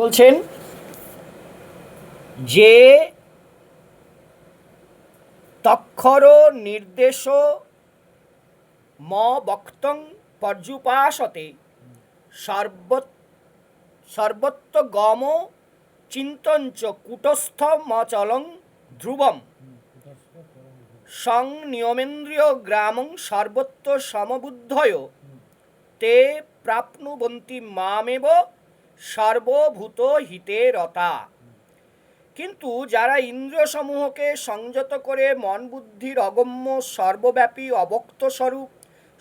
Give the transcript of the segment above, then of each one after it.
বলছেন, যে তক্ষর নির্দেশ ম বক্তং পর্যুপাসতে সর্ব গম চিন্তঞ্চ কুটস্থ মচলং ধ্রুবম। সং নিয়মেন্দ্রিয় গ্রামং সর্বত্র সমবুদ্ধয়। তে প্রাপ্নুবন্তি মামেব সর্বভূত হিতে রতা। কিন্তু যারা ইন্দ্রসমূহকে সংযত করে মন বুদ্ধির অগম্য সর্বব্যাপী অবক্ত স্বরূপ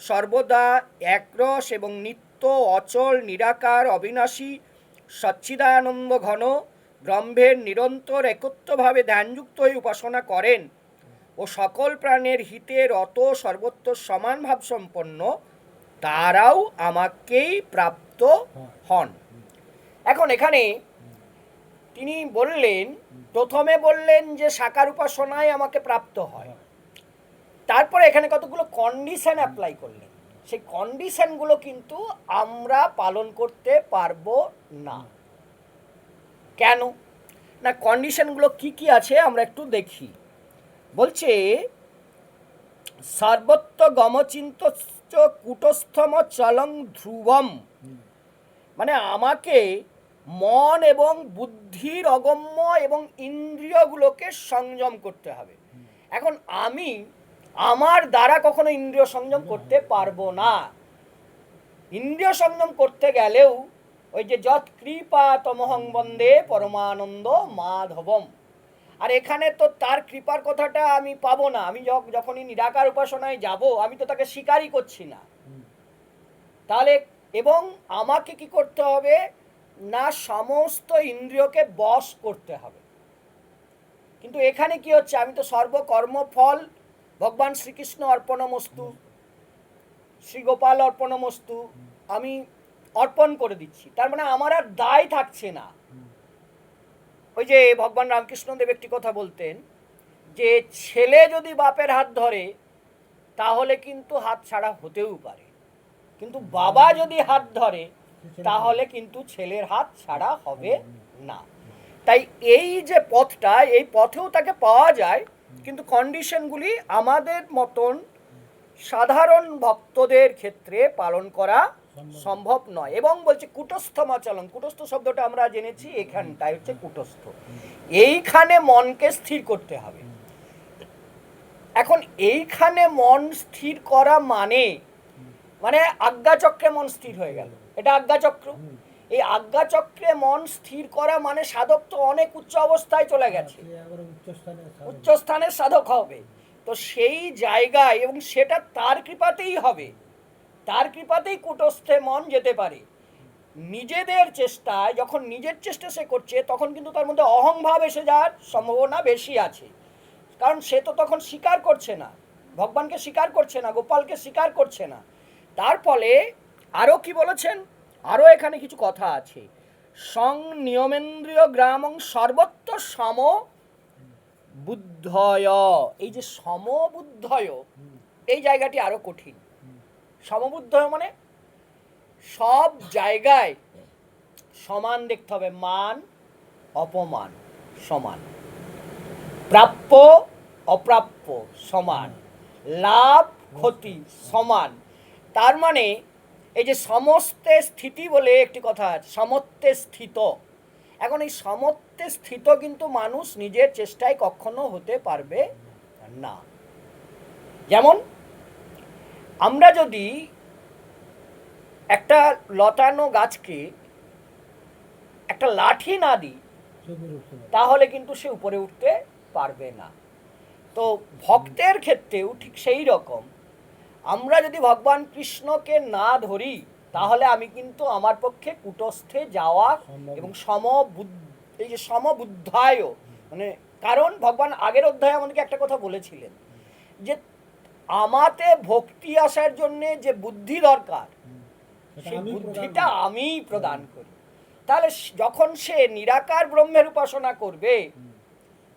সর্বদা একরস এবং নিত্য অচল নিরাকার অবিনাশী সচ্চিদানন্দ ঘন ব্রহ্মের নিরন্তর একত্রভাবে ধ্যানযুক্ত হয়ে উপাসনা করেন ও সকল প্রাণের হিতে রত সর্বত্র সমান ভাব সম্পন্ন তারাও আমাকেই প্রাপ্ত হন। এখন এখানে তিনি বললেন, প্রথমে বললেন যে সাকার উপাসনায় আমাকে প্রাপ্ত হয়। তারপরে এখানে কতগুলো কন্ডিশন অ্যাপ্লাই করলেন। সেই কন্ডিশনগুলো কিন্তু আমরা পালন করতে পারব না। কেন? না কন্ডিশনগুলো কি কি আছে আমরা একটু দেখি। বলছে, সর্বত্র গমচিন্ত কুটস্থম চলং ধ্রুবম। মানে আমাকে মন এবং বুদ্ধির অগম্য এবং ইন্দ্রিয়গুলোকে সংযম করতে হবে। এখন আমি আমার দ্বারা কখনো ইন্দ্রিয় সংযম করতে পারব না। ইন্দ্রিয় সংযম করতে গেলেও ওই যে যৎ কৃপা তমহং বন্দে পরমানন্দ মাধবম। আর এখানে তো তার কৃপার কথাটা আমি পাবো না। আমি যখ- যখনই নিরাকার উপাসনায় যাব আমি তো তাকে স্বীকারই করছি না। তাহলে এবং আমাকে কি করতে হবে? না সমস্ত ইন্দ্রিয়কে বশ করতে হবে। কিন্তু এখানে কি হচ্ছে? আমি তো সর্বকর্ম ফল ভগবান শ্রীকৃষ্ণ অর্পণমস্তু শ্রী গোপাল অর্পণমস্তু, আমি অর্পণ করে দিচ্ছি। তার মানে আমার আর দায় থাকছে না। ওই যে ভগবান রামকৃষ্ণদেব একটি কথা বলতেন যে, ছেলে যদি বাপের হাত ধরে, তাহলে কিন্তু হাত ছাড়া হতেও পারে। কিন্তু বাবা যদি হাত ধরে তাহলে কিন্তু ছেলের হাত ছাড়া হবে না। তাই এই যে পথটা এই পথেও তাকে পাওয়া যায় কিন্তু কন্ডিশনগুলি আমাদের মতন সাধারণ ভক্তদের ক্ষেত্রে পালন করা সম্ভব। নয়। এবং বলছে কুটস্থমাচলন কুটস্থ শব্দটা আমরা জেনেছি এখানটায় হচ্ছে কুটস্থ। এইখানে মনকে স্থির করতে হবে। এখন এইখানে মন স্থির করা মানে মানে আজ্ঞাচক্রে মন স্থির হয়ে গেল। এটা আজ্ঞাচক্র। এই আজ্ঞাচক্রে মন স্থির করা মানে সাধক তো অনেক উচ্চ অবস্থায় চলে গেছে। উচ্চ স্থানের সাধক হবে। তো সেই জায়গায় এবং সেটা তার কৃপাতেই হবে। তার কৃপাতেই কুটস্থে মন যেতে পারে। নিজেদের চেষ্টায় যখন নিজের চেষ্টা সে করছে তখন কিন্তু তার মধ্যে অহংভাব এসে যাওয়ার সম্ভাবনা বেশি আছে। কারণ সে তো তখন স্বীকার করছে না। ভগবানকে স্বীকার করছে না গোপালকে স্বীকার করছে না। তার ফলে আরও কি বলেছেন? আরও এখানে কিছু কথা আছে। সং নিয়মেন্দ্রিয় গ্রামং সর্বত্র সম বুদ্ধয়। এই যে সমবুদ্ধয় এই জায়গাটি আরও কঠিন। সমবুদ্ধয় মানে সব জায়গায় সমান দেখতে হবে। মান, অপমান, সমান। প্রাপ্য, অপ্রাপ্য, সমান। লাভ, ক্ষতি, সমান। তার মানে এই যে সমস্তে স্থিতি বলে একটি কথা আছে সমত্বে স্থিত। এখন এই সমত্বে স্থিত কিন্তু মানুষ নিজের চেষ্টায় কখনো হতে পারবে না। যেমন আমরা যদি একটা লতানো গাছকে একটা লাঠি না দিই তাহলে কিন্তু সে উপরে উঠতে পারবে না। তো ভক্তের ক্ষেত্রেও ঠিক সেই রকম। আমরা যদি ভগবান কৃষ্ণকে না ধরি তাহলে আমি কিন্তু আমার পক্ষে কুটস্থে যাওয়া এবং সমবুদ্ধ এই যে সমবুদ্ধায় মানে কারণ ভগবান আগের অধ্যায়ে আমাদেরকে একটা কথা বলেছিলেন যে আমাতে ভক্তি আসার জন্য যে বুদ্ধি দরকার সেই বুদ্ধিটা আমি প্রদান করি। তাহলে যখন সে নিরাকার ব্রহ্মের উপাসনা করবে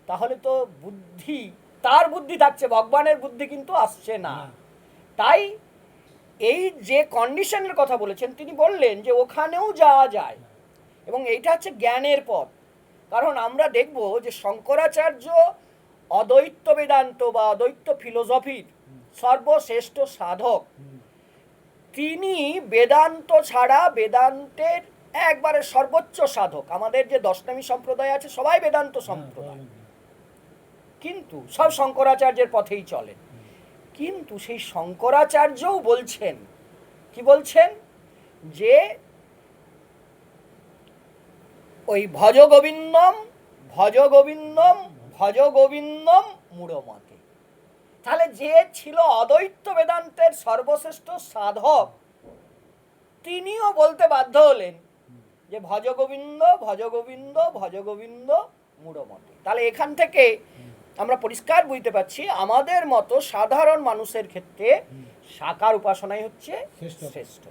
তাহলে তো বুদ্ধি তার বুদ্ধি থাকছে ভগবানের বুদ্ধি কিন্তু আসছে না। তাই এই যে কন্ডিশনের কথা বলেছেন, তিনি বললেন যে ওখানেও যাওয়া যায়। এবং এইটা হচ্ছে জ্ঞানের পথ। কারণ আমরা দেখব যে শঙ্করাচার্য অদ্বৈত বেদান্ত বা অদ্বৈত ফিলোসফির সর্বশ্রেষ্ঠ সাধক। তিনি বেদান্ত ছাড়া বেদান্তের একবারে সর্বোচ্চ সাধক। আমাদের যে দশনামী সম্প্রদায় আছে, সবাই বেদান্ত সম্প্রদায়। কিন্তু সব শঙ্করাচার্যের পথেই চলেন। কিন্তু সেই শঙ্করাচার্যও বলছেন, কি বলছেন? যে ওই ভজ গোবিন্দম ভজ গোবিন্দম ভজ গোবিন্দম মূঢ়মতে তাহলে যে ছিল অদ্বৈত বেদান্তের সর্বশ্রেষ্ঠ সাধক, তিনিও বলতে বাধ্য হলেন যে ভজ গোবিন্দ ভজ গোবিন্দ ভজ গোবিন্দ মূঢ়মতে তাহলে এখান থেকে আমরা পরিষ্কার বুঝতে পারছি আমাদের মতো সাধারণ মানুষের ক্ষেত্রে সাকার উপাসনাই হচ্ছে শ্রেষ্ঠ। শ্রেষ্ঠ